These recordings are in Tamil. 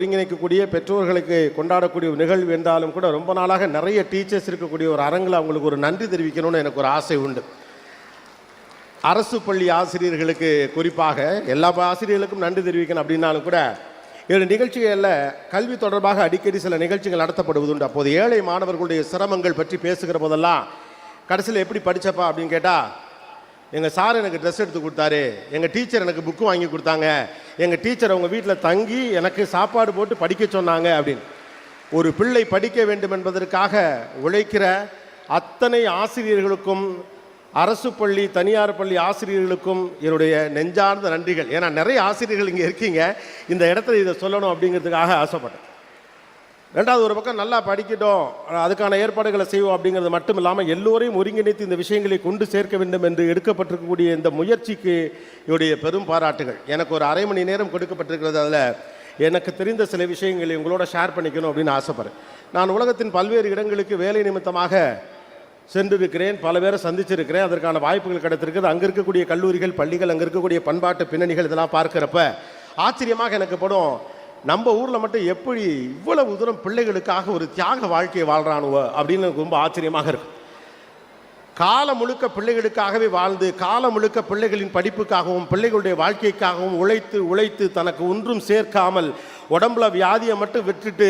ஒருங்கிணைக்கக்கூடிய பெற்றோர்களுக்கு கொண்டாடக்கூடிய ஒரு நிகழ்வு என்றாலும் கூட ரொம்ப நாளாக நிறைய டீச்சர்ஸ் இருக்கக்கூடிய ஒரு அரங்கில் அவங்களுக்கு ஒரு நன்றி தெரிவிக்கணும்னு எனக்கு ஒரு ஆசை உண்டு. அரசு பள்ளி ஆசிரியர்களுக்கு குறிப்பாக எல்லா ஆசிரியர்களுக்கும் நன்றி தெரிவிக்கணும் அப்படின்னாலும் கூட ஏழு நிகழ்ச்சிகளில் கல்வி தொடர்பாக அடிக்கடி சில நிகழ்ச்சிகள் நடத்தப்படுவது உண்டு அப்போது ஏழை மாணவர்களுடைய சிரமங்கள் பற்றி பேசுகிற போதெல்லாம் கடைசியில் எப்படி படிச்சப்பா அப்படின்னு கேட்டால் எங்கள் சார் எனக்கு ட்ரெஸ் எடுத்து கொடுத்தாரு. எங்கள் டீச்சர் எனக்கு புக்கு வாங்கி கொடுத்தாங்க. எங்கள் டீச்சர் அவங்க வீட்டில் தங்கி எனக்கு சாப்பாடு போட்டு படிக்க சொன்னாங்க அப்படின்னு. ஒரு பிள்ளை படிக்க வேண்டும் என்பதற்காக உழைக்கிற அத்தனை ஆசிரியர்களுக்கும் அரசு பள்ளி தனியார் பள்ளி ஆசிரியர்களுக்கும் என்னுடைய நெஞ்சார்ந்த நன்றிகள். ஏன்னா நிறைய ஆசிரியர்கள் இங்கே இருக்கீங்க. இந்த இடத்துல இதை சொல்லணும் அப்படிங்கிறதுக்காக ஆசைப்பட்டேன். ரெண்டாவது ஒரு பக்கம் நல்லா படிக்கட்டும். அதுக்கான ஏற்பாடுகளை செய்வோம் அப்படிங்கிறது மட்டும் இல்லாமல் எல்லோரையும் ஒருங்கிணைத்து இந்த விஷயங்களை கொண்டு சேர்க்க வேண்டும் என்று எடுக்கப்பட்டிருக்கக்கூடிய இந்த முயற்சிக்கு என்னுடைய பெரும் பாராட்டுகள். எனக்கு ஒரு அரை மணி நேரம் கொடுக்கப்பட்டிருக்கிறது அதில். எனக்கு தெரிந்த சில விஷயங்களை உங்களோட ஷேர் பண்ணிக்கணும் அப்படின்னு ஆசைப்படுறேன். நான் உலகத்தின் பல்வேறு இடங்களுக்கு வேலை நிமித்தமாக சென்றிருக்கிறேன். பல பேரை சந்திச்சிருக்கிறேன். அதற்கான வாய்ப்புகள் கிடைத்திருக்குது அங்கே இருக்கக்கூடிய கல்லூரிகள் பள்ளிகள் அங்கே இருக்கக்கூடிய பண்பாட்டு பின்னணிகள் இதெல்லாம் பார்க்குறப்ப ஆச்சரியமாக எனக்கு படும். நம்ம ஊரில் மட்டும் எப்படி இவ்வளவு தூரம் பிள்ளைகளுக்காக ஒரு தியாக வாழ்க்கையை வாழ்கிறானுவோ அப்படின்னு எனக்கு ரொம்ப ஆச்சரியமாக இருக்கும் காலம் முழுக்க பிள்ளைகளுக்காகவே வாழ்ந்து காலம் முழுக்க பிள்ளைகளின் படிப்புக்காகவும் பிள்ளைகளுடைய வாழ்க்கைக்காகவும் உழைத்து உழைத்து தனக்கு ஒன்றும் சேர்க்காமல் உடம்புல வியாதியை மட்டும் விட்டுட்டு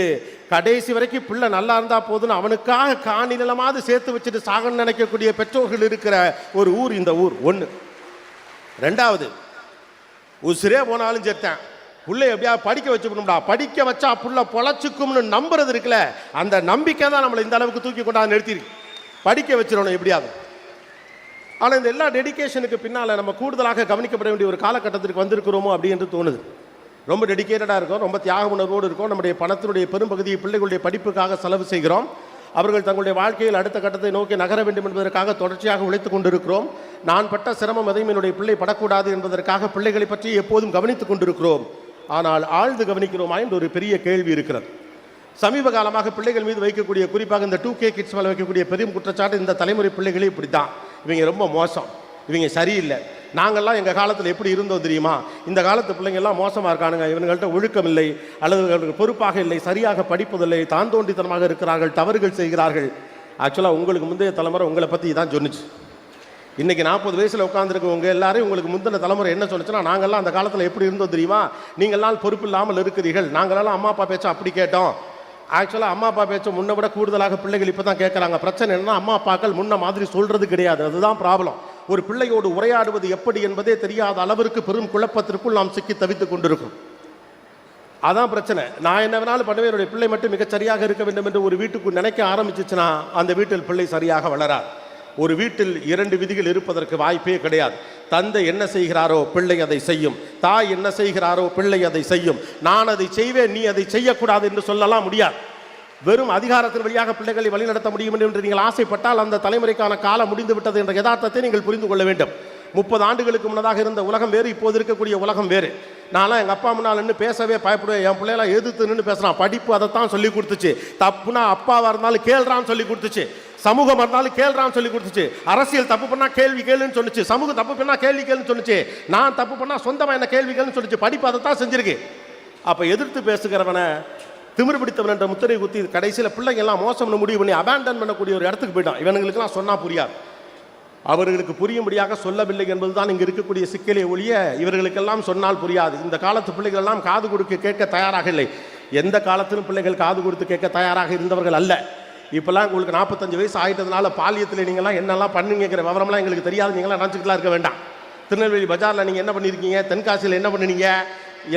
கடைசி வரைக்கும் பிள்ளை நல்லா இருந்தால் போதுன்னு அவனுக்காக காணி நிலமாவது சேர்த்து வச்சுட்டு சாகன்னு நினைக்கக்கூடிய பெற்றோர்கள் இருக்கிற ஒரு ஊர் இந்த ஊர் ஒன்று ரெண்டாவது உசிரே போனாலும் சேர்த்தேன். புள்ளை எப்படியா படிக்க வச்சுக்கணும்டா. படிக்க வச்சா புள்ள பொழைச்சிக்கும்னு நம்புறது இருக்குல்ல. அந்த நம்பிக்கை தான் நம்மளை இந்த அளவுக்கு தூக்கி கொண்டாந்து நிறுத்திருக்கு படிக்க வச்சிடணும் எப்படியாவது. ஆனால் இந்த எல்லா டெடிகேஷனுக்கு பின்னால் நம்ம கூடுதலாக கவனிக்கப்பட வேண்டிய ஒரு காலகட்டத்திற்கு வந்திருக்கிறோமோ அப்படின்னு தோணுது. ரொம்ப டெடிக்கேட்டடாக இருக்கும் ரொம்ப தியாக உணர்வோடு இருக்கும். நம்முடைய பணத்தினுடைய பெரும்பகுதியை பிள்ளைகளுடைய படிப்புக்காக செலவு செய்கிறோம். அவர்கள் தங்களுடைய வாழ்க்கையில் அடுத்த கட்டத்தை நோக்கி நகர வேண்டும் என்பதற்காக தொடர்ச்சியாக உழைத்துக் கொண்டிருக்கிறோம். நான் பட்ட சிரமம் எதையும் என்னுடைய பிள்ளை படக்கூடாது என்பதற்காக பிள்ளைகளை பற்றி எப்போதும் கவனித்துக் கொண்டிருக்கிறோம். ஆனால் ஆழ்ந்து கவனிக்கிறோமா என்று ஒரு பெரிய கேள்வி இருக்கிறது. சமீப காலமாக பிள்ளைகள் மீது வைக்கக்கூடிய குறிப்பாக இந்த டூ கே கிட்ஸ் மேலே வைக்கக்கூடிய பெரும் குற்றச்சாட்டு இந்த தலைமுறை பிள்ளைகளே இப்படி தான் இவங்க ரொம்ப மோசம். இவங்க சரியில்லை. நாங்கள்லாம் எங்கள் காலத்தில் எப்படி இருந்தோம் தெரியுமா? இந்த காலத்து பிள்ளைங்கள்லாம் மோசமாக இருக்கானுங்க. இவங்கள்ட்ட ஒழுக்கம் இல்லை அல்லது அவர்களுக்கு பொறுப்பாக இல்லை. சரியாக படிப்பதில்லை. தான் தோண்டித்தனமாக இருக்கிறார்கள். தவறுகள் செய்கிறார்கள். ஆக்சுவலாக உங்களுக்கு முந்தைய தலைமுறை உங்களை பற்றி தான் சொன்னுச்சு. இன்றைக்கி நாற்பது வயசில் உட்காந்துருக்கவங்க எல்லாரும் உங்களுக்கு முந்தின தலைமுறை என்ன சொன்னுச்சுன்னா நாங்கள்லாம் அந்த காலத்தில் எப்படி இருந்தோம் தெரியுமா? நீங்கள்லாம் பொறுப்பு இல்லாமல் இருக்கிறீர்கள். நாங்களெல்லாம் அம்மா அப்பா பேச்சை அப்படி கேட்டோம். ஆக்சுவலாக அம்மா அப்பா பேச்சை முன்ன விட கூடுதலாக பிள்ளைகள் இப்போ தான் கேட்குறாங்க பிரச்சனை என்னன்னா அம்மா அப்பாக்கள் முன்ன மாதிரி சொல்கிறது கிடையாது. அதுதான் ப்ராப்ளம் ஒரு பிள்ளையோடு உரையாடுவது எப்படி என்பதே தெரியாத அளவிற்கு பெரும் குழப்பத்திற்குள் நாம் சிக்கி தவித்துக் கொண்டிருக்கும் அதான் பிரச்சனை. நான் என்ன வேணாலும் பண்ணுவேன். என்னுடைய பிள்ளை மட்டும் மிகச் சரியாக இருக்க வேண்டும் என்று ஒரு வீட்டுக்கு நினைக்க ஆரம்பிச்சிச்சுன்னா அந்த வீட்டில் பிள்ளை சரியாக வளராது. ஒரு வீட்டில் இரண்டு விதிகள் இருப்பதற்கு வாய்ப்பே கிடையாது. தந்தை என்ன செய்கிறாரோ பிள்ளை அதை செய்யும். தாய் என்ன செய்கிறாரோ பிள்ளை அதை செய்யும். நான் அதை செய்வேன் நீ அதை செய்யக்கூடாது என்று சொல்லலாம் முடியாது. வெறும் அதிகாரத்தின் வழியாக பிள்ளைகளை வழிநடத்த முடியும் என்று நீங்கள் ஆசைப்பட்டால் அந்த தலைமுறைக்கான காலம் முடிந்து விட்டது என்ற யதார்த்தத்தை நீங்கள் புரிந்து கொள்ள வேண்டும். முப்பது ஆண்டுகளுக்கு முன்னதாக இருந்த உலகம் வேறு இப்போது இருக்கக்கூடிய உலகம் வேறு. நான்லாம் எங்கள் அப்பா முன்னால் நின்று பேசவே பயப்படுவேன். என் பிள்ளைலாம் எதிர்த்து நின்று பேசுகிறான் படிப்பு அதைத்தான் சொல்லி கொடுத்துச்சு. தப்புனா அப்பாவாக இருந்தாலும் கேள்றான்னு சொல்லி கொடுத்துச்சு. சமூகம் இருந்தாலும் கேள்றான்னு சொல்லி கொடுத்துச்சு. அரசியல் தப்பு பண்ணா கேள்வி கேளுன்னு சொன்னிச்சு. சமூகம் தப்பு பண்ணா கேள்வி கேளுன்னு சொன்னிச்சு. நான் தப்பு பண்ணா சொந்தமாக என்ன கேள்வி கேளுன்னு சொல்லிச்சு படிப்பு அதை தான் செஞ்சிருக்கு. அப்போ எதிர்த்து பேசுகிறவனை திமிர் பிடித்தவன் என்ற முத்திரை குத்தி கடைசியில் பிள்ளைங்க எல்லாம் மோசம்னு முடிவு பண்ணி அபேண்டன் பண்ணக்கூடிய ஒரு இடத்துக்கு போயிட்டான். இவனுங்களுக்கெல்லாம் சொன்னா புரியாது. அவர்களுக்கு புரியும்படியாக சொல்லவில்லை என்பதுதான் இங்கே இருக்கக்கூடிய சிக்கலை ஒழிய இவர்களுக்கெல்லாம் சொன்னால் புரியாது. இந்த காலத்து பிள்ளைகள் எல்லாம் காது கொடுக்க கேட்க தயாராக இல்லை. எந்த காலத்திலும் பிள்ளைகள் காது கொடுத்து கேட்க தயாராக இருந்தவர்கள் அல்ல. இப்போல்லாம் உங்களுக்கு நாற்பத்தஞ்சு வயசு ஆகிட்டதுனால பாலியத்தில் நீங்கள்லாம் என்னெல்லாம் பண்ணுங்கிற விவரம்லாம் எங்களுக்கு தெரியாது. நீங்களாம் நினச்சிக்கலாம் இருக்க வேண்டாம். திருநெல்வேலி பஜாரில் நீங்கள் என்ன பண்ணியிருக்கீங்க? தென்காசியில் என்ன பண்ணுனீங்க?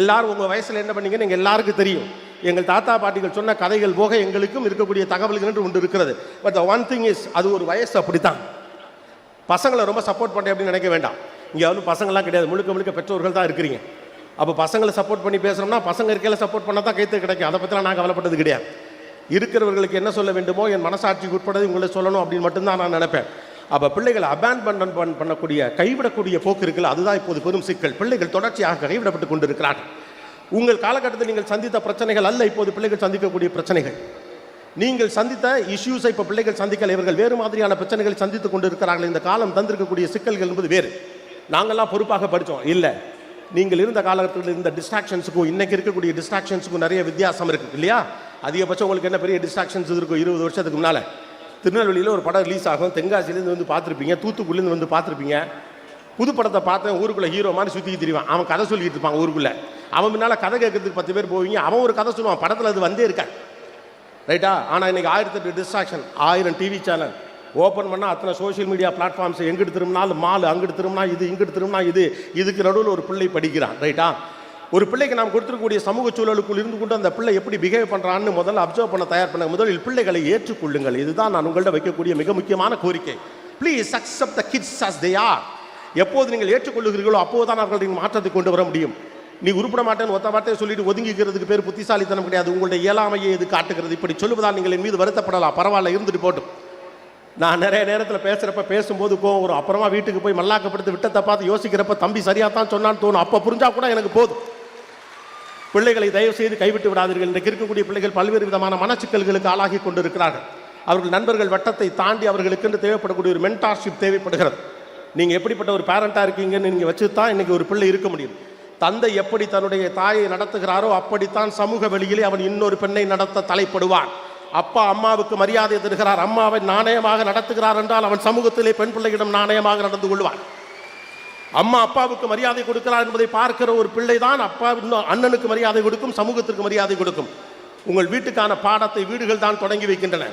எல்லாரும் உங்கள் வயசில் என்ன பண்ணீங்க நீங்கள் எல்லாருக்கும் தெரியும். எங்கள் தாத்தா பாட்டிகள் சொன்ன கதைகள் போக எங்களுக்கும் இருக்கக்கூடிய தகவல்கள் என்று ஒன்று இருக்கிறது. பட் ஒன் திங் இஸ் அது ஒரு வயசு அப்படித்தான். பசங்களை ரொம்ப சப்போர்ட் பண்ணேன் அப்படின்னு நினைக்க வேண்டாம். இங்கே வந்து பசங்களாம் கிடையாது. முழுக்க முழுக்க பெற்றோர்கள் தான் இருக்கிறீங்க. அப்போ பசங்களை சப்போர்ட் பண்ணி பேசுகிறோம்னா பசங்க இருக்கையில் சப்போர்ட் பண்ணால் தான் கைத்து கிடைக்கும். அதை பற்றிலாம் நான் கவலைப்பட்டது கிடையாது. இருக்கிறவர்களுக்கு என்ன சொல்ல வேண்டுமோ என் மனசாட்சிக்கு உட்பட உங்களை சொல்லணும் அப்படின்னு மட்டும்தான் நான் நினைப்பேன். அப்போ பிள்ளைகளை அபேண்டன் பண் பண்ணக்கூடிய கைவிடக்கூடிய போக்கு இருக்குல்ல அதுதான் இப்போது பெரும் சிக்கல். பிள்ளைகள் தொடர்ச்சியாக கைவிடப்பட்டு கொண்டிருக்கிறார்கள். உங்கள் காலகட்டத்தில் நீங்கள் சந்தித்த பிரச்சனைகள் அல்ல இப்போது பிள்ளைகள் சந்திக்கக்கூடிய பிரச்சனைகள். நீங்கள் சந்தித்த இஷ்யூஸை இப்போ பிள்ளைகள் சந்திக்கல இவர்கள் வேறு மாதிரியான பிரச்சனைகளை சந்தித்துக் கொண்டு இருக்கிறார்கள் இந்த காலம் தந்திருக்கக்கூடிய சிக்கல்கள் என்பது வேறு. நாங்கள்லாம் பொறுப்பாக படித்தோம். இல்லை. நீங்கள் இருந்த காலகட்டத்தில் இருந்த டிஸ்ட்ராக்ஷன்ஸுக்கும் இன்றைக்கி இருக்கக்கூடிய டிஸ்ட்ராக்ஷன்ஸுக்கும் நிறைய வித்தியாசம் இருக்குது இல்லையா? அதிகபட்சம் உங்களுக்கு என்ன பெரிய டிஸ்ட்ராக்ஷன்ஸ் இருக்கும் இருபது வருஷத்துக்கு முன்னால். திருநெல்வேலியில் ஒரு படம் ரிலீஸ் ஆகும். தென்காசிலேருந்து வந்து பார்த்துருப்பீங்க தூத்துக்குடிலேருந்து வந்து பார்த்துருப்பீங்க. புது படத்தை பார்த்தேன் ஊருக்குள்ளே ஹீரோ மாதிரி சுற்றி தெரியும் அவன் கதை சொல்லிட்டு இருப்பான் ஊருக்குள்ளே. அவன் முன்னால் கதை கேட்கறதுக்கு பத்து பேர் போவீங்க. அவன் ஒரு கதை சொல்லுவான். படத்தில் அது வந்தே இருக்காது. ரைட்டா ஆனால் இன்னைக்கு ஆயிரத்தெட்டு டிஸ்ட்ராக்ஷன் ஆயிரம் டிவி சேனல் ஓப்பன் பண்ணால் அத்தனை சோஷியல் மீடியா பிளாட்ஃபார்ம்ஸ் எங்கிட்டு திரும்பினாலும் மால் அங்கிட்டு திரும்பினா இது இங்கிட்டு திரும்பினா இது. இதுக்கு நடுவில் ஒரு பிள்ளை படிக்கிறான். ரைட்டா ஒரு பிள்ளைக்கு நாம் கொடுத்துருக்கக்கூடிய சமூக சூழலுக்குள் இருந்து கொண்டு அந்த பிள்ளை எப்படி பிஹேவ் பண்ணுறான்னு முதல்ல அப்சர்வ் பண்ண தயார் பண்ண முதலில் பிள்ளைகளை ஏற்றுக்கொள்ளுங்கள். இதுதான் நான் உங்கள்கிட்ட வைக்கக்கூடிய மிக முக்கியமான கோரிக்கை. Please accept the kids as they are எப்போது நீங்கள் ஏற்றுக்கொள்ளுகிறீர்களோ அப்போதுதான் அவர்கள் நீங்கள் மாற்றத்தை கொண்டு வர முடியும். நீ உருப்பட மாட்டேன்னு ஒத்த வார்த்தையை சொல்லிட்டு ஒதுங்கிக்கிறதுக்கு பேர் புத்திசாலித்தனம் கிடையாது. உங்களுடைய இயலாமையை இது காட்டுகிறது. இப்படி சொல்லுவதால் நீங்கள் என் மீது வருத்தப்படலாம். பரவாயில்ல இருந்துட்டு போட்டும். நான் நிறைய நேரத்தில் பேசுகிறப்ப பேசும்போது கோவம் வரும். அப்புறமா வீட்டுக்கு போய் மல்லாக்கப்படுத்து விட்டத்தை பார்த்து யோசிக்கிறப்ப தம்பி சரியாக தான் சொன்னான்னு தோணும். அப்போ புரிஞ்சால் கூட எனக்கு போதும். பிள்ளைகளை தயவு செய்து கைவிட்டு விடாதீர்கள். இன்றைக்கு இருக்கக்கூடிய பிள்ளைகள் பல்வேறு விதமான மனச்சிக்கல்களுக்கு ஆளாகி கொண்டிருக்கிறார்கள். அவர்கள் நண்பர்கள் வட்டத்தை தாண்டி அவர்களுக்கு என்று தேவைப்படக்கூடிய ஒரு மென்டார்ஷிப் தேவைப்படுகிறது. நீங்கள் எப்படிப்பட்ட ஒரு பேரண்டாக இருக்கீங்கன்னு நீங்கள் வச்சு தான் இன்றைக்கி ஒரு பிள்ளை இருக்க முடியும். தந்தை எப்படி தன்னுடைய தாயை நடத்துகிறாரோ அப்படித்தான் சமூக வெளியிலே அவன் இன்னொரு பெண்ணை நடத்த தலைப்படுவான். அப்பா அம்மாவுக்கு மரியாதை தருகிறார். அம்மாவை நாணயமாக நடத்துகிறார் என்றால் அவன் சமூகத்திலே பெண் பிள்ளையிடம் நாணயமாக நடந்து கொள்வான். அம்மா அப்பாவுக்கு மரியாதை கொடுக்கிறார் என்பதை பார்க்கிற ஒரு பிள்ளை தான் அப்பா இன்னும் அண்ணனுக்கு மரியாதை கொடுக்கும் சமூகத்திற்கு மரியாதை கொடுக்கும். உங்கள் வீட்டுக்கான பாடத்தை வீடுகள் தான் தொடங்கி வைக்கின்றன.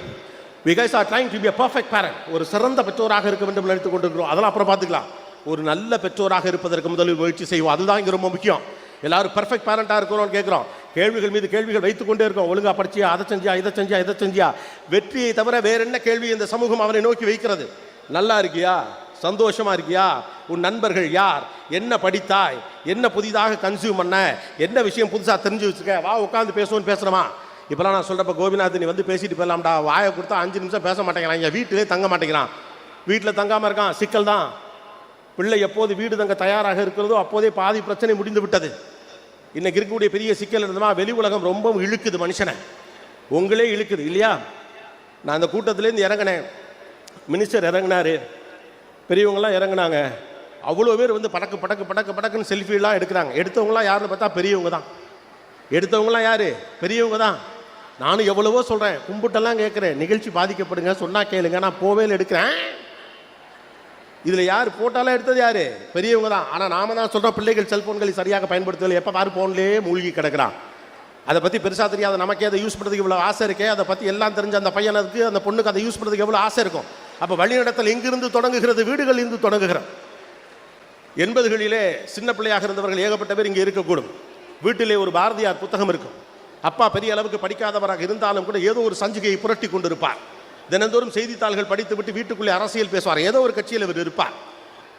Because are trying to be a perfect ஒரு சிறந்த பெற்றோராக இருக்க வேண்டும் என்று நினைத்துக் கொண்டிருக்கிறோம். அதெல்லாம் அப்புறம் பார்த்துக்கலாம். ஒரு நல்ல பெற்றோராக இருப்பதற்கு முதலில் முயற்சி செய்வோம். அதுதான் இங்கே ரொம்ப முக்கியம். எல்லாரும் பர்ஃபெக்ட் பேரண்டாக இருக்கிறோம்னு கேட்குறோம் கேள்விகள் மீது கேள்விகள் வைத்துக்கொண்டே இருக்கோம். ஒழுங்காக படிச்சியா அதை செஞ்சியா இதை செஞ்சியா இதை செஞ்சியா. வெற்றியை தவிர வேற என்ன கேள்வி இந்த சமூகம் அவனை நோக்கி வைக்கிறது? நல்லா இருக்கியா? சந்தோஷமாக இருக்கியா உன் நண்பர்கள் யார்? என்ன படித்தாய்? என்ன புதிதாக கன்சியூம் பண்ண? என்ன விஷயம் புதுசாக தெரிஞ்சு வச்சுக்க வா உட்காந்து பேசுவோன்னு பேசுகிறோமா இப்போலாம் நான் சொல்கிறப்ப கோபிநாத் நீ வந்து பேசிட்டு போயிடலாம்டா. வாயை கொடுத்தா அஞ்சு நிமிஷம் பேச மாட்டேங்கிறான். இங்கே வீட்டிலே தங்க மாட்டேங்கிறான். வீட்டில் தங்காமல் இருக்கான். சிக்கல் தான். பிள்ளை எப்போது வீடு தங்க தயாராக இருக்கிறதோ அப்போதே பாதி பிரச்சனை முடிந்து விட்டது. இன்றைக்கி இருக்கக்கூடிய பெரிய சிக்கல் இருந்தமா வெளி உலகம் ரொம்பவும் இழுக்குது மனுஷனை. உங்களே இழுக்குது இல்லையா? நான் அந்த கூட்டத்திலேருந்து இறங்கினேன். மினிஸ்டர் இறங்கினாரு. பெரியவங்களாம் இறங்குனாங்க. அவ்வளோ பேர் வந்து படக்கு படக்கு படக்கு படக்குன்னு செல்ஃபிலாம் எடுக்கிறாங்க. எடுத்தவங்களாம் யாருன்னு பார்த்தா பெரியவங்க தான். எடுத்தவங்களாம் யார்? பெரியவங்க தான். நானும் எவ்வளவோ சொல்கிறேன் கும்பிட்டெல்லாம் கேட்குறேன். நிகழ்ச்சி பாதிக்கப்படுங்க சொன்னால் கேளுங்க. நான் போவேல எடுக்கிறேன். இதில் யார் போட்டாலாம் எடுத்தது யார்? பெரியவங்க தான். ஆனால் நாம தான் சொல்கிறோம் பிள்ளைகள் செல்ஃபோன்களை சரியாக பயன்படுத்தவில்லை எப்போ பாரு ஃபோன்லேயே மூழ்கி கிடக்கிறான். அதை பற்றி பெருசாக தெரியாத. நமக்கே அதை யூஸ் பண்ணுறதுக்கு இவ்வளோ ஆசை இருக்கே. அதை பற்றி எல்லாம் தெரிஞ்ச அந்த பையனுக்கு அந்த பொண்ணுக்கு அதை யூஸ் பண்ணுறதுக்கு எவ்வளோ ஆசை இருக்கும். அப்போ வழிநடத்தல் எங்கிருந்து தொடங்குகிறது? வீடுகள் இருந்து தொடங்குகிறது. எண்பதுகளிலே சின்ன பிள்ளையாக இருந்தவர்கள் ஏகப்பட்ட பேர் இங்கே இருக்கக்கூடும். வீட்டிலே ஒரு பாரதியார் புத்தகம் இருக்கும். அப்பா பெரிய அளவுக்கு படிக்காதவராக இருந்தாலும் கூட ஏதோ ஒரு சஞ்சிகையை புரட்டி கொண்டிருப்பார். தினந்தோறும் செய்தித்தாள்கள் படித்துவிட்டு வீட்டுக்குள்ளே அரசியல் பேசுவார். ஏதோ ஒரு கட்சியில் இவர் இருப்பார்.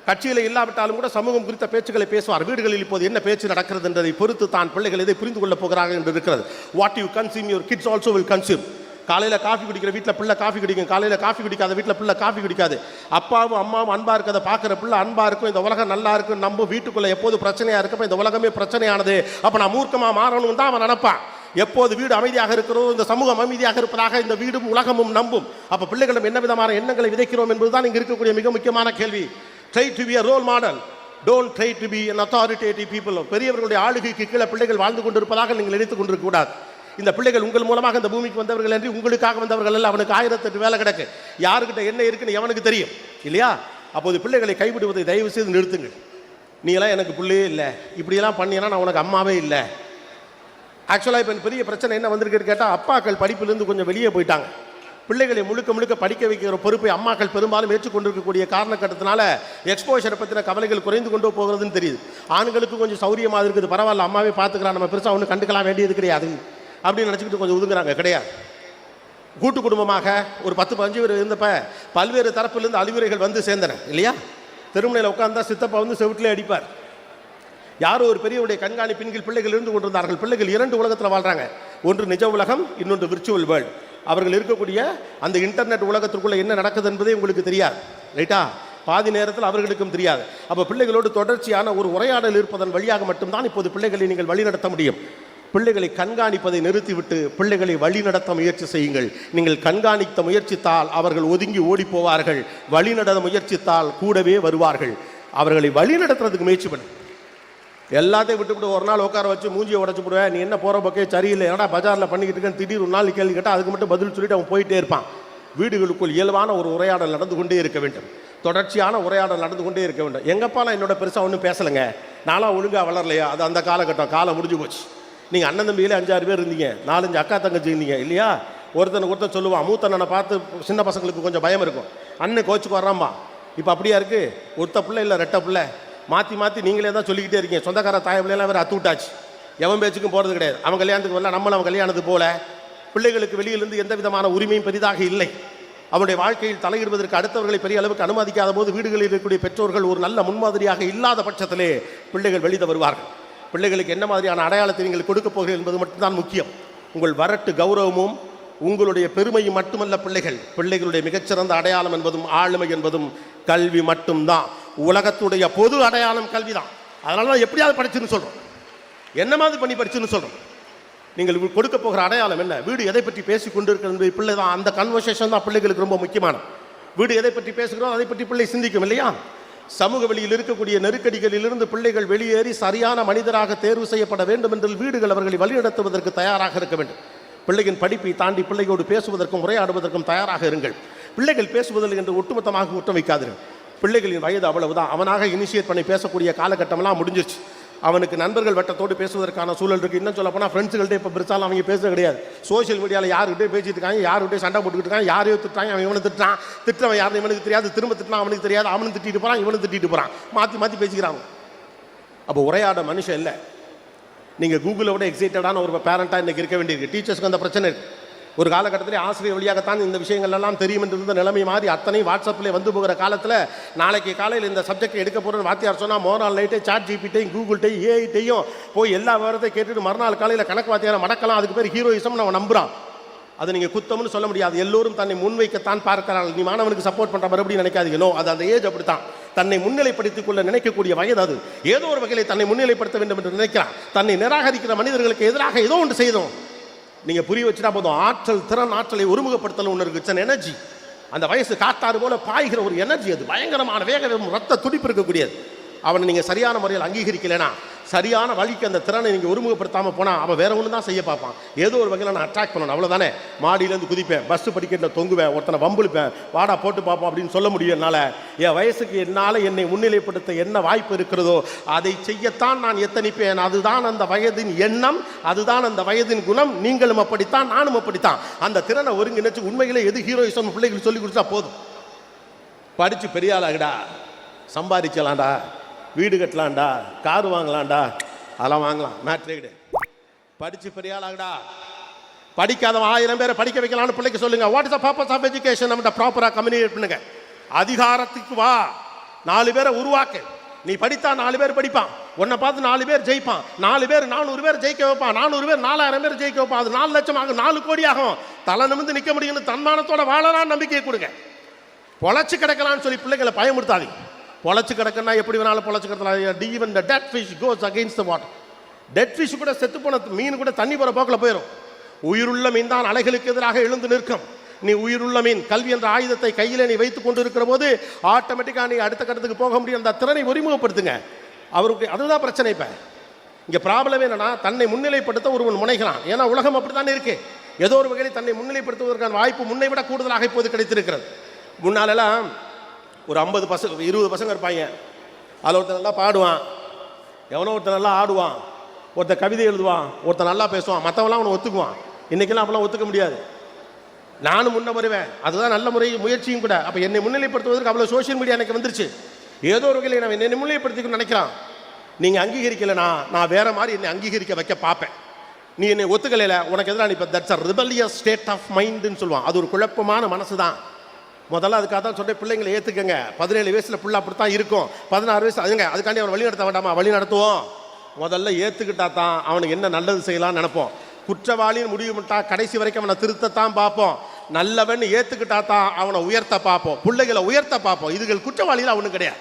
கட்சியில் இல்லாவிட்டாலும் கூட சமூகம் குறித்த பேச்சுக்களை பேசுவார். வீடுகளில் இப்போது என்ன பேச்சு நடக்கிறது என்றதை பொறுத்து தான் பிள்ளைகள் இதை புரிந்து கொள்ளப் போகிறார்கள் என்று இருக்கிறது. What you consume your kids also will consume காலையில் காஃபி குடிக்கிற வீட்டில் பிள்ளை காஃபி குடிக்கும். காலையில் காஃபி குடிக்காத வீட்டில் பிள்ளை காஃபி குடிக்காது. அப்பாவும் அம்மாவும் அன்பாக இருக்கிறத பார்க்குற பிள்ளை அன்பாக இருக்கும். இந்த உலகம் நல்லா இருக்கும். நம்ம வீட்டுக்குள்ளே எப்போது பிரச்சனையாக இருக்கப்போ இந்த உலகமே பிரச்சனையானது. அப்போ நான் மூர்க்கமாக மாறணும்னு தான் அவன் நினப்பான். எப்போது வீடு அமைதியாக இருக்கிறதோ இந்த சமூகம் அமைதியாக இருப்பதாக இந்த வீடும் உலகமும் நம்பும். அப்போ பிள்ளைகளும் என்ன விதமான எண்ணங்களை விதைக்கிறோம் என்பதுதான் இங்கே இருக்கக்கூடிய மிக முக்கியமான கேள்வி. Try to be a role model don't try to be an authoritative people பெரியவர்களுடைய ஆளுகைக்கு கீழே பிள்ளைகள் வாழ்ந்து கொண்டிருப்பதாக நீங்கள் நினைத்துக் கொண்டிருக்கக்கூடாது இந்த பிள்ளைகள் உங்கள் மூலமாக இந்த பூமிக்கு வந்தவர்கள் என்று உங்களுக்காக வந்தவர்கள் அல்ல அவனுக்கு ஆயிரத்தெட்டு வேலை கிடக்கு. யாருக்கிட்ட என்ன இருக்குன்னு எவனுக்கு தெரியும்? இல்லையா? அப்போது பிள்ளைகளை கைவிடுவதை தயவு செய்து நிறுத்துங்கள். நீங்களாம் எனக்கு பிள்ளையே இல்லை. இப்படியெல்லாம் பண்ணினா நான் உனக்கு அம்மாவே இல்லை. ஆக்சுவலாக இப்போ பெரிய பிரச்சனை என்ன வந்திருக்குன்னு கேட்டால் அப்பாக்கள் படிப்பிலிருந்து கொஞ்சம் வெளியே போயிட்டாங்க. பிள்ளைகளை முழுக்க முழுக்க படிக்க வைக்கிற பொறுப்பை அம்மாக்கள் பெரும்பாலும் ஏற்றுக்கொண்டிருக்கக்கூடிய காரணக்கட்டத்தினால எக்ஸ்போஷரை பற்றின கவலைகள் குறைந்து கொண்டு போகிறதுன்னு தெரியுது. ஆண்களுக்கு கொஞ்சம் சௌரியமாக இருக்குது பரவாயில்ல அம்மாவே பார்த்துக்கலாம். நம்ம பெருசாக ஒன்று கண்டுக்கலாம் வேண்டியது கிடையாது. அப்படின்னு நினச்சிக்கிட்டு கொஞ்சம் ஒதுங்குறாங்க கிடையாது கூட்டு குடும்பமாக ஒரு பத்து பதினஞ்சு பேர் இருந்தப்ப பல்வேறு தரப்பிலிருந்து அறிவுரைகள் வந்து சேர்ந்தன இல்லையா? தெருமுனையில் உட்கார்ந்தா சித்தப்பா வந்து செவிட்டிலே அடிப்பார். யாரோ ஒரு பெரியவருடைய கண்காணிப்பின் கீழ் பிள்ளைகள் இருந்து கொண்டிருந்தார்கள். பிள்ளைகள் இரண்டு உலகத்தில் வாழ்றாங்க. ஒன்று நிஜ உலகம் இன்னொன்று விர்ச்சுவல் வேர்ல்டு அவர்கள் இருக்கக்கூடிய அந்த இன்டர்நெட் உலகத்திற்குள்ளே என்ன நடக்குது என்பதே உங்களுக்கு தெரியாது ரைட்டா பாதி நேரத்தில் அவர்களுக்கும் தெரியாது. அப்போ பிள்ளைகளோடு தொடர்ச்சியான ஒரு உரையாடல் இருப்பதன் வழியாக மட்டும்தான் இப்போது பிள்ளைகளை நீங்கள் வழிநடத்த முடியும். பிள்ளைகளை கண்காணிப்பதை நிறுத்திவிட்டு பிள்ளைகளை வழிநடத்த முயற்சி செய்யுங்கள். நீங்கள் கண்காணித்த முயற்சித்தால் அவர்கள் ஒதுங்கி ஓடி போவார்கள் வழிநடத்த முயற்சித்தால் கூடவே வருவார்கள். அவர்களை வழிநடத்துறதுக்கு முயற்சி பண்ணு. எல்லாத்தையும் விட்டுவிட்டு ஒரு நாள் உட்கார வச்சு மூஞ்சியை உடச்சு போடுவேன் நீ என்ன போகிற பக்கே சரியில்லை. என்னடா பஜாரில் பண்ணிக்கிட்டு இருக்கேன் திடீர் ஒரு நாள் கேள்வி கேட்டால் அதுக்கு மட்டும் பதில் சொல்லிட்டு அவன் போயிட்டே இருப்பான். வீடுகளுக்குள் இயல்பான ஒரு உரையாடல் நடந்து கொண்டே இருக்க வேண்டும். தொடர்ச்சியான உரையாடல் நடந்து கொண்டே இருக்க வேண்டும். எங்கப்பாலாம் என்னோட பெருசாக ஒன்றும் பேசலைங்க. நானும் ஒழுங்காக வளரலையா? அது அந்த காலகட்டம். காலம் முடிஞ்சு போச்சு. நீங்கள் அண்ணன் தம்பியிலே அஞ்சாறு பேர் இருந்தீங்க நாலஞ்சு அக்கா தங்கச்சி இருந்தீங்க இல்லையா? ஒருத்தனுக்கு ஒருத்தன் சொல்லுவான் மூத்தண்ணனை பார்த்து சின்ன பசங்களுக்கு கொஞ்சம் பயம் இருக்கும். அண்ணன் கோச்சுக்கு வர்றாம்பா இப்போ அப்படியா இருக்குது ஒருத்த பிள்ளை இல்லை ரெட்ட பிள்ளை. மாற்றி மாற்றி நீங்களே தான் சொல்லிக்கிட்டே இருக்கீங்க. சொந்தக்கார தாய் பிள்ளைலாம் வேறு அத்து விட்டாச்சு. எவன் பேச்சுக்கும் போகிறது கிடையாது. அவன் கல்யாணத்துக்கு வரல நம்மளும் அவன் கல்யாணத்துக்கு போல பிள்ளைகளுக்கு வெளியிலிருந்து எந்த விதமான உரிமையும் பெரிதாக இல்லை. அவனுடைய வாழ்க்கையில் தலையிடுவதற்கு அடுத்தவர்களை பெரிய அளவுக்கு அனுமதிக்காத போது வீடுகளில் இருக்கக்கூடிய பெற்றோர்கள் ஒரு நல்ல முன்மாதிரியாக இல்லாத பட்சத்திலே பிள்ளைகள் வெளியே வருவார்கள் பிள்ளைகளுக்கு என்ன மாதிரியான அடையாளத்தை நீங்கள் கொடுக்க போகிறீர்கள் என்பது மட்டும்தான் முக்கியம். உங்கள் வரட்டு கௌரவமும் உங்களுடைய பெருமையும் மட்டுமல்ல பிள்ளைகள். பிள்ளைகளுடைய மிகச்சிறந்த அடையாளம் என்பதும் ஆளுமை என்பதும் கல்வி மட்டும்தான். உலகத்துடைய பொது அடையாளம் கல்வி தான் அதனால தான் எப்படியாவது படிச்சுன்னு சொல்கிறோம் என்ன மாதிரி பண்ணி படிச்சுன்னு சொல்கிறோம் நீங்கள் கொடுக்க போகிற அடையாளம் என்ன? வீடு எதை பற்றி பேசி கொண்டிருக்கிறது பிள்ளை தான் அந்த கன்வர்சேஷன் தான் பிள்ளைகளுக்கு ரொம்ப முக்கியமான வீடு எதை பற்றி பேசுகிறோம் அதை பற்றி பிள்ளை சிந்திக்கும் இல்லையா? சமூக வெளியில் இருக்கக்கூடிய நெருக்கடிகளிலிருந்து பிள்ளைகள் வெளியேறி சரியான மனிதராக தேர்வு செய்யப்பட வேண்டும் என்று வீடுகள் அவர்களை வழிநடத்துவதற்கு தயாராக இருக்க வேண்டும். பிள்ளையின் படிப்பை தாண்டி பிள்ளையோடு பேசுவதற்கும் உரையாடுவதற்கும் தயாராக இருங்கள். பிள்ளைகள் பேசுவதில் என்று ஒட்டுமொத்தமாக குற்றம் வைக்காதீர்கள் பிள்ளைகளின் வயது அவ்வளவுதான். அவனாக இனிஷியேட் பண்ணி பேசக்கூடிய காலகட்டம்லாம் முடிஞ்சிருச்சு. அவனுக்கு நண்பர்கள் வட்டத்தோடு பேசுவதற்கான சூழல் இருக்குது இன்னும் சொல்ல போனால் ஃப்ரெண்ட்ஸுகள்ட்ட இப்போ பெருசாலும் அவங்க பேச கிடையாது. சோஷியல் மீடியாவில் யாருக்கிட்டே பேசிட்டு இருக்காங்க யாருக்கிட்டே சண்டை போட்டுக்கிட்டு இருக்காங்க யாரையோ திட்டுறாங்க அவன் இவனை திட்டுறான். திட்டுறவன் யாரும் இவனுக்கு தெரியாது திரும்ப திட்டினா அவனுக்கு தெரியாது அவனும் திட்டிட்டு போகிறான் இவனும் திட்டிட்டு போகிறான் மாற்றி மாற்றி பேசிக்கிறாங்க. அப்போ உரையாட மனுஷன் இல்லை. நீங்கள் கூகுளை விட எக்ஸைட்டடான ஒரு பேரண்ட்டாக இன்றைக்கி இருக்க வேண்டியிருக்கு. டீச்சர்ஸ்க்கு அந்த பிரச்சனை இருக்குது ஒரு காலகட்டத்தில் ஆசிரியர் வழியாகத்தான் இந்த விஷயங்கள் எல்லாம் தெரியும் என்று இருந்த நிலைமை மாறி அத்தனை வாட்ஸ்அப்பில் வந்து போகிற காலத்தில் நாளைக்கு காலையில் இந்த சப்ஜெக்ட் எடுக்க போகிற வாத்தியார் சொன்னால் மோனால் நைட்டே சாட் ஜிபிட்டையும் கூகுள்கிட்டையும் ஏஐட்டையும் போய் எல்லா விவரத்தையும் கேட்டுட்டு மறுநாள் காலையில் கணக்கு வாத்தியாரை மடக்கலாம். அதுக்கு பேர் ஹீரோயிசம் நம்ம நம்புகிறான் அது நீங்கள் குத்தம்னு சொல்ல முடியாது. எல்லோரும் தன்னை முன்வைக்கத்தான் பார்க்கிறார்கள். நீ மாணவனுக்கு சப்போர்ட் பண்ணுற மறுபடியும் நினைக்காதீங்க. நோ அது அந்த ஏஜ் அப்படித்தான். தன்னை முன்னிலைப்படுத்திக் கொள்ள நினைக்கக்கூடிய வயது அது. ஏதோ ஒரு வகையில் தன்னை முன்னிலைப்படுத்த வேண்டும் என்று நினைக்கிறான். தன்னை நிராகரிக்கிற மனிதர்களுக்கு எதிராக ஏதோ ஒன்று செய்தோம். நீங்க புரிய வச்சுட்டா போதும். ஆற்றல் திறன் ஆற்றலை ஒருமுகப்படுத்தல் ஒன்று இருக்கு. இட்ஸ் எனர்ஜி அந்த வயசு காத்தாறு போல பாய்கிற ஒரு எனர்ஜி அது. பயங்கரமான வேக ரத்த துடிப்பு இருக்கக்கூடியது. அவனை நீங்க சரியான முறையில் அங்கீகரிக்கலைனா சரியான வழிக்கு அந்த திறனை நீங்கள் ஒருமுகப்படுத்தாமல் போனால் அவன் வேற ஒன்று தான் செய்ய பார்ப்பான். ஏதோ ஒரு வகையில் நான் அட்ராக்ட் பண்ணணும். அவ்வளோதானே மாடியிலேருந்து குதிப்பேன். பஸ்ஸு படிக்கட்டில் தொங்குவேன். ஒருத்தனை வம்புழுப்பேன் வாடா போட்டு பார்ப்போம் அப்படின்னு சொல்ல முடியும் என்னால். என் வயசுக்கு என்னால் என்னை முன்னிலைப்படுத்த என்ன வாய்ப்பு இருக்கிறதோ அதை செய்யத்தான் நான் எத்தனிப்பேன். அதுதான் அந்த வயதின் எண்ணம் அதுதான் அந்த வயதின் குணம். நீங்களும் அப்படித்தான் நானும் அப்படித்தான். அந்த திறனை ஒருங்கிணைச்சு உண்மையிலே எது ஹீரோயிசம் பிள்ளைகள் சொல்லி கொடுத்தா போதும்? படித்து பெரிய ஆளாகடா. சம்பாதிக்கலாம்டா. வீடு கட்டலாம்டா கார் வாங்கலாம்டா. அதெல்லாம் வாங்கலாம் மேட்ரே கிடையாது. படித்து பெரிய ஆளாகடா. படிக்காதவன் ஆயிரம் பேரை படிக்க வைக்கலாம்னு பிள்ளைக்கு சொல்லுங்க. What is the purpose of education நம்மகிட்ட ப்ராப்பராக கம்யூனிகேட் பண்ணுங்க. அதிகாரத்துக்கு வா. நாலு பேரை உருவாக்கு. நீ படித்தா நாலு பேர் படிப்பான். உன்னை பார்த்து நாலு பேர் ஜெயிப்பான். நாலு பேர் நானூறு பேர் ஜெயிக்க வைப்பான். நானூறு பேர் நாலாயிரம் பேர் ஜெயிக்க வைப்பான். அது நாலு லட்சம் ஆகும். நாலு கோடி ஆகும். தலை நிமிந்து நிற்க முடியும்னு தன்மானத்தோட வாழலாம் நம்பிக்கையை கொடுங்க. பொழைச்சி கிடக்கலாம்னு சொல்லி பிள்ளைகளை பயமுறுத்தாதீங்க. பொழைச்சு கிடக்குன்னா எப்படி வேணாலும் பொழைச்சு கிடக்கலாம். Even the dead fish goes against the water dead fish கூட செத்து போன மீன் கூட தண்ணி போகிற போக்கில் போயிடும் உயிருள்ள மீன் தான் அலைகளுக்கு எதிராக எழுந்து நிற்கும். நீ உயிருள்ள மீன் கல்வி என்ற ஆயுதத்தை கையில் நீ வைத்து கொண்டு இருக்கிற போது ஆட்டோமேட்டிக்காக நீ அடுத்த கட்டத்துக்கு போக முடியும். அந்த திறனை ஒருமுகப்படுத்துங்க அவருக்கு அதுதான் பிரச்சனை இப்போ. இங்கே ப்ராப்ளம் என்னன்னா தன்னை முன்னிலைப்படுத்த ஒருவன் முனைகிறான். ஏன்னா உலகம் அப்படித்தானே இருக்கு. ஏதோ ஒரு வகையில் தன்னை முன்னிலைப்படுத்துவதற்கான வாய்ப்பு முன்னை விட கூடுதலாக இப்போது கிடைத்திருக்கிறது. முன்னாலெல்லாம் ஒரு ஐம்பது பசங்க இருபது பசங்க இருப்பாங்க. அதில் ஒருத்தன் நல்லா பாடுவான். எவனோ ஒருத்தன் நல்லா ஆடுவான். ஒருத்தன் கவிதை எழுதுவான். ஒருத்தன் நல்லா பேசுவான். மற்றவெல்லாம் அவனை ஒத்துக்குவான். இன்றைக்கெல்லாம் அப்பெல்லாம் ஒத்துக்க முடியாது. நானும் முன்ன வருவேன். அதுதான் நல்ல முறை முயற்சியும் கூட. அப்போ என்னை முன்னிலைப்படுத்துவதற்கு அவ்வளோ சோஷியல் மீடியா எனக்கு வந்துருச்சு. ஏதோ ஒரு வகையில் நான் என்னை முன்னிலைப்படுத்திக்கணும்னு நினைக்கிறான். நீங்கள் அங்கீகரிக்கலைனா நான் வேறு மாதிரி என்னை அங்கீகரிக்க வைக்க பார்ப்பேன். நீ என்னை ஒத்துக்கலையில உனக்கு எதிராக இப்போ that's a rebellious state of மைண்டுன்னு சொல்லுவான். அது ஒரு குழப்பமான மனசு தான் முதல்ல அதுக்காக தான் சொல்கிறேன் பிள்ளைங்களை ஏற்றுக்கங்க பதினேழு வயசில் பிள்ளை அப்படி தான் இருக்கும். பதினாறு வயசு அதுங்க அதுக்காண்டி அவன் வழி நடத்த வேண்டாமா? வழி நடத்துவோம். முதல்ல ஏற்றுக்கிட்டா தான் அவனுக்கு என்ன நல்லது செய்யலாம்னு நினைப்போம். குற்றவாளின்னு முடிவு பண்ணிட்டா கடைசி வரைக்கும் அவனை திருத்தத்தான் பார்ப்போம். நல்லவன் ஏற்றுக்கிட்டா தான் அவனை உயர்த்த பார்ப்போம். பிள்ளைகளை உயர்த்த பார்ப்போம். இதுகள் குற்றவாளிகள் அவனுக்கு கிடையாது.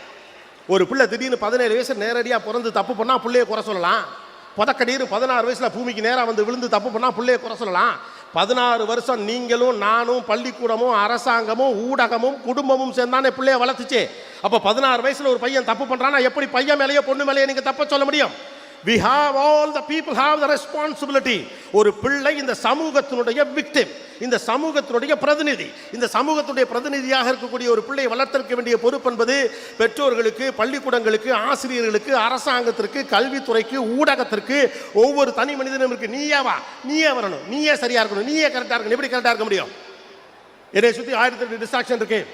ஒரு பிள்ளை திடீர்னு பதினேழு வயசு நேரடியாக பிறந்து தப்பு பண்ணால் பிள்ளைய குறை சொல்லலாம். புதக்கடீர் பதினாறு வயசில் பூமிக்கு நேராக வந்து விழுந்து தப்பு பண்ணால் பிள்ளைய குறை சொல்லலாம். பதினாறு வருஷம் நீங்களும் நானும் பள்ளிக்கூடமும் அரசாங்கமும் ஊடகமும் குடும்பமும் சேர்ந்தானே பிள்ளைய வளர்த்துச்சு. அப்போ பதினாறு வயசில் ஒரு பையன் தப்பு பண்ணுறான்னா எப்படி பையன் மேலேயோ பொண்ணு மேலேயோ நீங்கள் தப்ப சொல்ல முடியும்? We have all the people have the responsibility ஒரு பிள்ளை இந்த சமூகத்தினுடைய விக்டிம் இந்த சமூகத்தினுடைய பிரதிநிதி இந்த சமூகத்துடைய பிரதிநிதியாக இருக்கக்கூடிய ஒரு பிள்ளையை வளர்த்திருக்க வேண்டிய பொறுப்பு என்பது பெற்றோர்களுக்கு பள்ளிக்கூடங்களுக்கு ஆசிரியர்களுக்கு அரசாங்கத்திற்கு கல்வித்துறைக்கு ஊடகத்திற்கு ஒவ்வொரு தனி மனிதனும் இருக்கு. நீயே வா நீயே வரணும். நீயே சரியா இருக்கணும். நீயே கரெக்டாக இருக்கணும். எப்படி கரெக்டாக இருக்க முடியும்? என்னை சுற்றி ஆயிரத்தி எட்டு டிஸ்ட்ராக்ஷன் இருக்கு.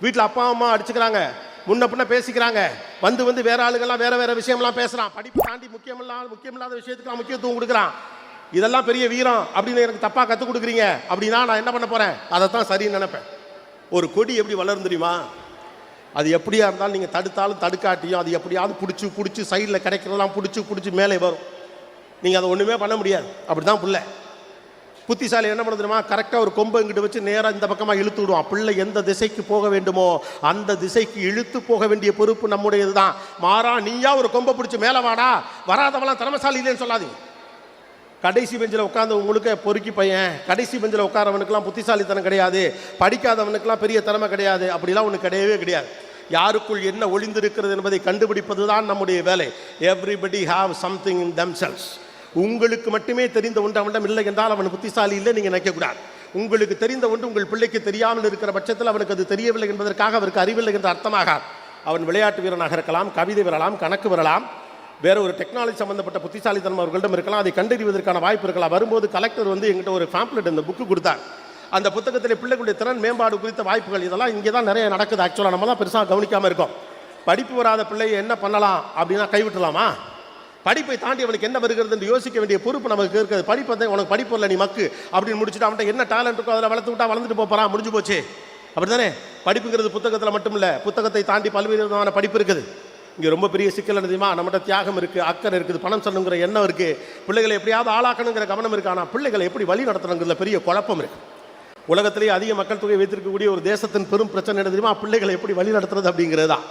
வீட்டில் அப்பா அம்மா அடிச்சுக்கிறாங்க. முன்ன பின்ன பேசிக்கிறாங்க. வந்து வந்து வேற ஆளுங்கெல்லாம் வேற வேற விஷயம்லாம் பேசுகிறான் படிப்பு தாண்டி முக்கியமில்லாத முக்கியமில்லாத விஷயத்துக்கு முக்கியத்துவம் கொடுக்குறான். இதெல்லாம் பெரிய வீரம் அப்படின்னு எனக்கு தப்பாக கற்றுக் கொடுக்குறீங்க அப்படின்னா நான் என்ன பண்ண போகிறேன் அதை தான் சரின்னு நினைப்பேன். ஒரு கொடி எப்படி வளரும் தெரியுமா? அது எப்படியா இருந்தாலும் நீங்கள் தடுத்தாலும் தடுக்காட்டியும் அது எப்படியாவது பிடிச்சி பிடிச்சி சைடில் கிடைக்கிறதெல்லாம் பிடிச்சி பிடிச்சி மேலே வரும். நீங்கள் அதை ஒன்றுமே பண்ண முடியாது. அப்படி தான் பிள்ளை. புத்திசாலி என்ன பண்ணுதுமா கரெக்டாக ஒரு கொம்பு இங்கிட்டு வச்சு நேராக இந்த பக்கமாக இழுத்து விடுவான். பிள்ளை எந்த திசைக்கு போக வேண்டுமோ அந்த திசைக்கு இழுத்து போக வேண்டிய பொறுப்பு நம்முடையது தான் மாறா நீயா ஒரு கொம்பை பிடிச்சி மேலே வாடா. வராதவெல்லாம் திறமசாலி இல்லைன்னு சொல்லாதீங்க. கடைசி பெஞ்சில் உட்காந்து உங்களுக்கு பொறுக்கி பையன். கடைசி பெஞ்சில் உட்காரவனுக்குலாம் புத்திசாலித்தனம் கிடையாது. படிக்காதவனுக்குலாம் பெரிய திறமை கிடையாது. அப்படிலாம் ஒன்று கிடையவே கிடையாது. யாருக்குள் என்ன ஒளிந்திருக்கிறது என்பதை கண்டுபிடிப்பது தான் நம்முடைய வேலை. Everybody have something in themselves. உங்களுக்கு மட்டுமே தெரிந்த ஒன்று அவனிடம் இல்லை என்றால் அவன் புத்திசாலி இல்லை நீங்கள் நினைக்கக்கூடாது. உங்களுக்கு தெரிந்த ஒன்று உங்கள் பிள்ளைக்கு தெரியாமல் இருக்கிற பட்சத்தில் அவனுக்கு அது தெரியவில்லை என்பதற்காக அவருக்கு அறிவில்லை என்ற அர்த்தமாகாது. அவன் விளையாட்டு வீரனாக இருக்கலாம் கவிதை வரலாம் கணக்கு வரலாம் வேற ஒரு டெக்னாலஜி சம்பந்தப்பட்ட புத்திசாலித்தனம் அவர்களிடம் இருக்கலாம் அதை கண்டறிவதற்கான வாய்ப்பு இருக்கலாம். வரும்போது கலெக்டர் வந்து எங்கிட்ட ஒரு ஃபேம்ப்ளெட் இந்த புக்கு கொடுத்தார். அந்த புத்தகத்தில் பிள்ளைகளுடைய திறன் மேம்பாடு குறித்த வாய்ப்புகள் இதெல்லாம் இங்கே தான் நிறைய நடக்குது. ஆக்சுவலாக நம்ம தான் பெருசாக கவனிக்காமல் இருக்கோம். படிப்பு வராத பிள்ளையை என்ன பண்ணலாம் அப்படின்னா கைவிட்டலாமா? படிப்பை தாண்டி அவனுக்கு என்ன வருகிறது என்று யோசிக்க வேண்டிய பொறுப்பு நமக்கு இருக்குது படிப்பை உனக்கு படிப்பு இல்லை நீ மக்கு அப்படின்னு முடிச்சுட்டு அவன்கிட்ட என்ன டேலண்ட் இருக்கோ அதில் வளர்த்து விட்டா வளர்ந்துட்டு போகிறான் முடிஞ்சு போச்சு. அப்படிதானே படிப்புங்கிறது புத்தகத்தில் மட்டும் இல்லை புத்தகத்தை தாண்டி பல்வேறு விதமான படிப்பு இருக்குது. இங்கே ரொம்ப பெரிய சிக்கல் தெரியுமா? நம்மகிட்ட தியாகம் இருக்குது அக்கறை இருக்குது பணம் சொல்லணுங்கிற எண்ணம் இருக்குது பிள்ளைகளை எப்படியாவது ஆளாக்கணுங்கிற கவனம் இருக்குது ஆனால் பிள்ளைகளை எப்படி வழி நடத்தணுங்கிறதுல பெரிய குழப்பம் இருக்குது உலகத்திலேயே அதிக மக்கள் தொகை வைத்திருக்கக்கூடிய ஒரு தேசத்தின் பெரும் பிரச்சனை என்ன தெரியுமா? பிள்ளைகளை எப்படி வழி நடத்துறது அப்படிங்கிறது தான்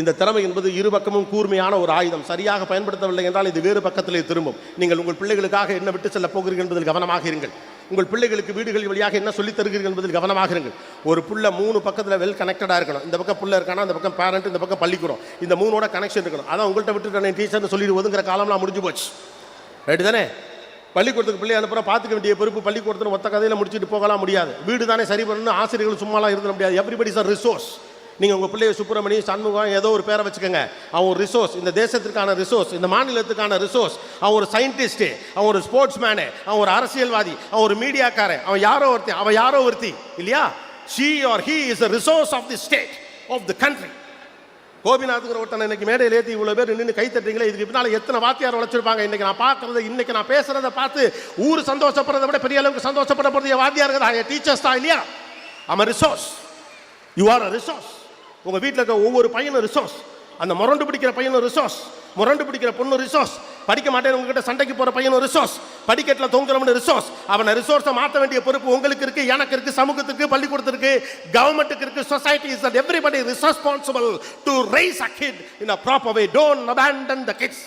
இந்த திறமை என்பது இரு பக்கமும் கூர்மையான ஒரு ஆயுதம். சரியாக பயன்படுத்தவில்லை என்றால் இது வேறு பக்கத்திலே திரும்பும். நீங்கள் உங்கள் பிள்ளைகளுக்காக என்ன விட்டு செல்ல போகிறீர்கள் என்பதில் கவனமாக இருங்கள். உங்கள் பிள்ளைகளுக்கு வீடுகள் வழியாக என்ன சொல்லித் தருகிறீர்கள் என்பதில் கவனமாக இருங்கள். ஒரு புள்ள மூணு பக்கத்தில் வெல் கனெக்டடாக இருக்கணும். இந்த பக்கம் புள்ள இருக்கானா இந்த பக்கம் பேரண்ட் இந்த பக்கம் பள்ளிக்கூடம். இந்த மூணோட கனெக்ஷன் இருக்கணும். அதான் உங்கள்கிட்ட விட்டுட்டு டீச்சர்னு சொல்லிட்டு ஒதுங்கிற காலம்லாம் முடிஞ்சு போச்சு. ரைட்டு தானே பள்ளிக்கூடத்துக்கு பிள்ளை அனுப்புற பார்த்துக்க வேண்டிய பொறுப்பு பள்ளிக்கூடத்தில் ஒத்த கதையில் முடிச்சுட்டு போகலாம் முடியாது. வீடு தானே சரி பண்ணணும் ஆசிரியர்கள் சும்மாலாம் இருந்துட முடியாது. எவ்ரிபடி சார் ரிசோர்ஸ் நீங்கள் உங்கள் பிள்ளைய சுப்பிரமணியம் சண்முகம் ஏதோ ஒரு பேரை வச்சுக்கோங்க. அவன் ஒரு ரிசோர்ஸ் இந்த தேசத்திற்கான ரிசோர்ஸ் இந்த மாநிலத்துக்கான ரிசோர்ஸ் அவன் ஒரு சயின்டிஸ்ட்டு அவன் ஒரு ஸ்போர்ட்ஸ் மேனு அவன் ஒரு அரசியல்வாதி அவன் ஒரு மீடியாக்காரன் அவன் யாரோ ஒருத்தி அவன் யாரோ ஒருத்தி இல்லையா? She or he is a resource of the state of the country கோபிநாத்துங்கிற ஒருத்தன் இன்னைக்கு மேடையில் ஏற்றி இவ்வளோ பேர் நின்று கை தட்டுறீங்களே இதுக்கு பின்னால் எத்தனை வாத்தியார் உழைச்சிருப்பாங்க இன்னைக்கு? நான் பார்க்கறத இன்னைக்கு நான் பேசுகிறத பார்த்து ஊர் சந்தோஷப்படுறத விட பெரிய அளவுக்கு சந்தோஷப்பட போகிறது வாத்தியார் தான் டீச்சர்ஸ் தான் இல்லையா? அவன் resource you are a resource உங்கள் வீட்டில் இருக்க ஒவ்வொரு பையனும் ரிசோர்ஸ் அந்த முரண்டு பிடிக்கிற பையனும் ரிசோர்ஸ் முரண்டு பிடிக்கிற பொண்ணு ரிசோர்ஸ் படிக்க மாட்டேன் உங்ககிட்ட சண்டைக்கு போகிற பையனும் ரிசோர்ஸ் படிக்கட்டில் தொங்குறவனு ரிசோர்ஸ் அவனை ரிசோர்ஸை மாற்ற வேண்டிய பொறுப்பு உங்களுக்கு இருக்கு எனக்கு இருக்கு சமூகத்துக்கு பள்ளிக்கூடத்திற்கு கவர்மெண்ட்டுக்கு இருக்கு society is that everybody is responsible to raise a kid in a proper way don't abandon the kids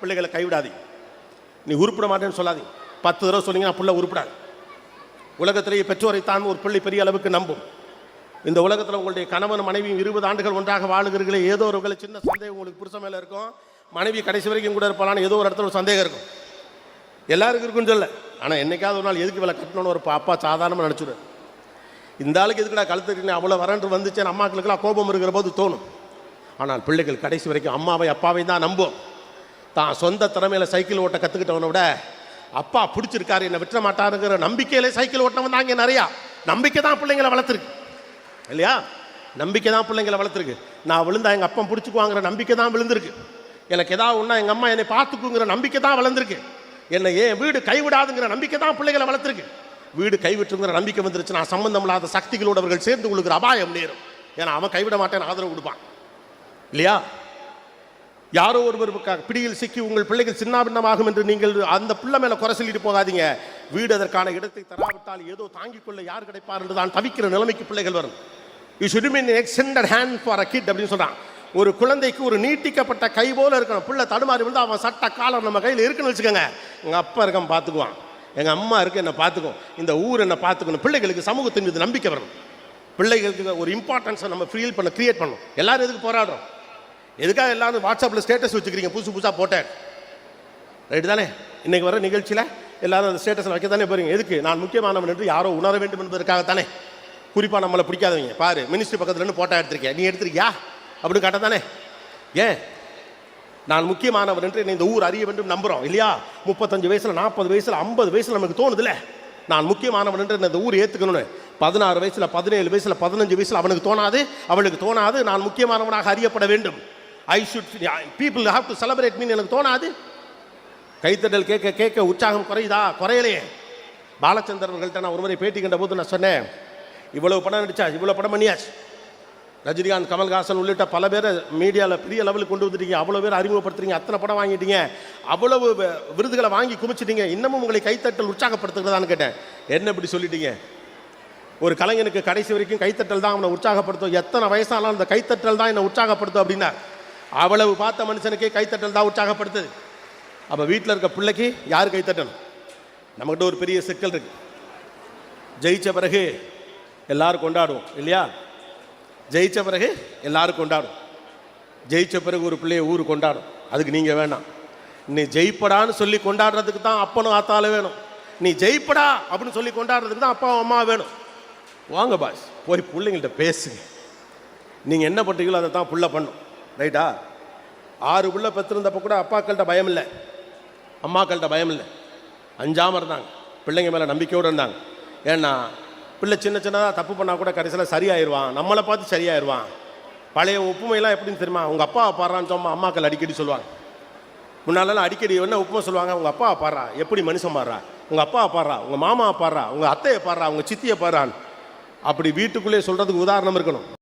பிள்ளைகளை கைவிடாதீங்க நீ உருப்பிட மாட்டேன்னு சொல்லாதீங்க பத்து தடவை சொன்னீங்கன்னா பிள்ளை உருப்பிடாது. உலகத்திலேயே பெற்றோரை தான் ஒரு பிள்ளை பெரிய அளவுக்கு நம்பும். இந்த உலகத்தில் உங்களுடைய கணவன் மனைவியும் இருபது ஆண்டுகள் ஒன்றாக வாழுகிறீர்களே ஏதோ ஒரு வகையில் சின்ன சந்தேகம் உங்களுக்கு புருஷன் மேலே இருக்கும். மனைவி கடைசி வரைக்கும் கூட இருப்பாளான்னு ஏதோ ஒரு இடத்துல ஒரு சந்தேகம் இருக்கும். எல்லாருக்கும் இருக்குன்னு சொல்ல ஆனால் என்னைக்காவது ஒரு நாள் எதுக்கு இவ்வளோ கட்டணும்னு ஒரு அப்பா சாதாரணமாக நினச்சிடுவேன் இந்த ஆளுக்கு எதுக்குடா கழுத்துக்கிட்டே அவ்வளோ வரன்று வந்துச்சேன் அம்மாக்களுக்கெல்லாம் கோபம் இருக்கிற போது தோணும். ஆனால் பிள்ளைகள் கடைசி வரைக்கும் அம்மாவை அப்பாவை தான் நம்பும் தான் சொந்த திறமையில் சைக்கிள் ஓட்ட கற்றுக்கிட்டவனை விட அப்பா பிடிச்சிருக்காரு என்னை விட்டுற மாட்டாருங்கிற நம்பிக்கையிலே சைக்கிள் ஓட்டினவன் தான் இங்கே நிறையா. நம்பிக்கை தான் பிள்ளைங்களை வளர்த்துருக்கு. இல்லையா? நம்பிக்கை தான் பிள்ளைங்களை வளர்த்துருக்கு. நான் விழுந்தா எங்கள் அப்பா பிடிச்சிக்குவாங்கிற நம்பிக்கை தான் விழுந்திருக்கு. எனக்கு ஏதாவது ஒன்றா எங்கள் அம்மா என்னை பார்த்துக்குங்கிற நம்பிக்கை தான் வளர்ந்துருக்கு. என்னை ஏன் வீடு கைவிடாதுங்கிற நம்பிக்கை தான் பிள்ளைகளை வளர்த்துருக்கு. வீடு கைவிட்டுங்கிற நம்பிக்கை வந்துருச்சு நான் சம்பந்தம் இல்லாத சக்திகளோடவர்கள் சேர்ந்து கொள்ளுகிற அபாயம் நேரும். ஏன்னா அவன் கைவிட மாட்டேன் ஆதரவு கொடுப்பான். இல்லையா? யாரோ ஒருவர் பிடியில் சிக்கி உங்கள் பிள்ளைகள் சின்னாபின்னமாகும் என்று நீங்கள் அந்த பிள்ளை மேலே குறை சொல்லிட்டு போகாதீங்க. வீடு அதற்கான இடத்தை தராவிட்டால் ஏதோ தாங்கிக் கொள்ள யார் கிடைப்பார் என்று தான் தவிக்கிற நிலைமைக்கு பிள்ளைகள் வரும். You should mean extended hand for a kid அப்படின்னு சொல்கிறான் ஒரு குழந்தைக்கு ஒரு நீட்டிக்கப்பட்ட கை போல இருக்கணும். பிள்ளை தடுமாறி வந்து அவன் சட்ட காலம் நம்ம கையில் இருக்குன்னு வச்சுக்கோங்க. எங்கள் அப்பா இருக்கான் பார்த்துக்குவான் எங்கள் அம்மா இருக்கு என்னை பார்த்துக்கும் இந்த ஊர் என்ன பார்த்துக்கணும் பிள்ளைகளுக்கு சமூகத்தின் மீது நம்பிக்கை வரணும் பிள்ளைகளுக்கு ஒரு இம்பார்ட்டன்ஸை நம்ம ஃபீல் பண்ண கிரியேட் பண்ணணும் எல்லாரும் எதுக்கு போராடுறோம்? எதுக்காக எல்லாரும் வாட்ஸ்அப்பில் ஸ்டேட்டஸ் வச்சுக்கிறீங்க? புதுசு புதுசாக போட்டேன். ரைட்டு தானே? இன்னைக்கு வர நிகழ்ச்சியில் எல்லாரும் அந்த ஸ்டேட்டஸில் வைக்க தானே போகிறீங்க எதுக்கு? நான் முக்கியமானவன் என்று யாரோ உணர வேண்டும் என்பதற்காகத்தானே. குறிப்பாக நம்மளை பிடிக்காதவங்க. பாரு மினிஸ்ட்ரி பக்கத்துலேருந்து போட்டோ எடுத்திருக்கேன். நீ எடுத்திருக்கியா? அப்படின்னு கேட்டதானே. ஏன்? நான் முக்கியமானவர் என்று என்னை இந்த ஊர் அறிய வேண்டும் நம்புகிறோம் இல்லையா? முப்பத்தஞ்சு வயசில் நாற்பது வயசில் ஐம்பது வயசில் நமக்கு தோணுதுல நான் முக்கியமானவன் என்று இந்த ஊர் ஏற்றுக்கணும்னு பதினாறு வயசில் பதினேழு வயசில் பதினஞ்சு வயசில் அவனுக்கு தோணாது. அவளுக்கு தோணாது. நான் முக்கியமானவனாக அறியப்பட வேண்டும். I should people have to celebrate mean எனக்கு தோணாது. கைத்தட்டல் கேட்க கேட்க உற்சாகம் குறையுதா? குறையலையே பாலச்சந்தர் அவர்கள்ட்ட நான் ஒரு முறை பேட்டி கண்ட போது நான் சொன்னேன் இவ்வளவு படம் நடிச்சா இவ்வளோ படம் பண்ணியாச்சு. ரஜினிகாந்த் கமல்ஹாசன் உள்ளிட்ட பல பேரை மீடியாவில் பெரிய லெவலுக்கு கொண்டு வந்துட்டீங்க. அவ்வளோ பேர் அறிமுகப்படுத்துறீங்க. அத்தனை படம் வாங்கிட்டீங்க. அவ்வளவு விருதுகளை வாங்கி குமிச்சிட்டீங்க இன்னமும் உங்களை கைத்தட்டல் உற்சாகப்படுத்துகிறதான்னு கேட்டேன். என்ன இப்படி சொல்லிட்டீங்க? ஒரு கலைஞனுக்கு கடைசி வரைக்கும் கைத்தட்டல் தான் அவனை உற்சாகப்படுத்தும். எத்தனை வயசானாலும் அந்த கைத்தட்டல் தான் என்னை உற்சாகப்படுத்தும் அப்படின்னா அவ்வளவு பார்த்த மனுஷனுக்கே கைத்தட்டல் தான் உற்சாகப்படுத்துது. அப்போ வீட்டில் இருக்க பிள்ளைக்கு யார் கைத்தட்டணும்? நம்மகிட்ட ஒரு பெரிய சிக்கல் இருக்கு. ஜெயிச்ச பிறகு எல்லாரும் கொண்டாடுவோம் இல்லையா? ஜெயிச்ச பிறகு எல்லாரும் கொண்டாடும் ஜெயிச்ச பிறகு ஒரு பிள்ளைய ஊர் கொண்டாடும். அதுக்கு நீங்கள் வேணாம். நீ ஜெயிப்படான்னு சொல்லி கொண்டாடுறதுக்கு தான் அப்பனும் ஆத்தாலும் வேணும். நீ ஜெயிப்படா அப்படின்னு சொல்லி கொண்டாடுறதுக்கு தான் அப்பாவும் அம்மா வேணும். வாங்க பாஸ் போய் பிள்ளைங்கள்ட்ட பேசுங்க. நீங்கள் என்ன பண்ணுறீங்களோ அதை தான் புள்ள பண்ணும். ரைட்டா ஆறு புள்ள பெற்றிருந்தப்போ கூட அப்பாக்கள்கிட்ட பயம் இல்லை அம்மாக்கள்கிட்ட பயம் இல்லை அஞ்சாமல் இருந்தாங்க பிள்ளைங்க மேலே நம்பிக்கையோடு இருந்தாங்க. ஏன்னா பிள்ளை சின்ன சின்னதாக தப்பு பண்ணால் கூட கடைசியில் சரியாயிடுவான் நம்மளை பார்த்து சரியாயிருவான். பழைய ஒப்புமையெல்லாம் எப்படின்னு தெரியுமா? உங்கள் அப்பா பாடுறான்னு சொன்னால் அம்மாக்கள் அடிக்கடி சொல்லுவாங்க. முன்னாலெல்லாம் அடிக்கடி என்ன உப்புமை சொல்லுவாங்க? உங்கள் அப்பா பாடுறா. எப்படி மனுஷன் பாடுறா? உங்கள் அப்பா பாடுறா? உங்கள் மாமா பாடுறா? உங்கள் அத்தையை பாடுறா? உங்கள் சித்தியை பாடுறான்னு. அப்படி வீட்டுக்குள்ளேயே சொல்கிறதுக்கு உதாரணம் இருக்கணும்.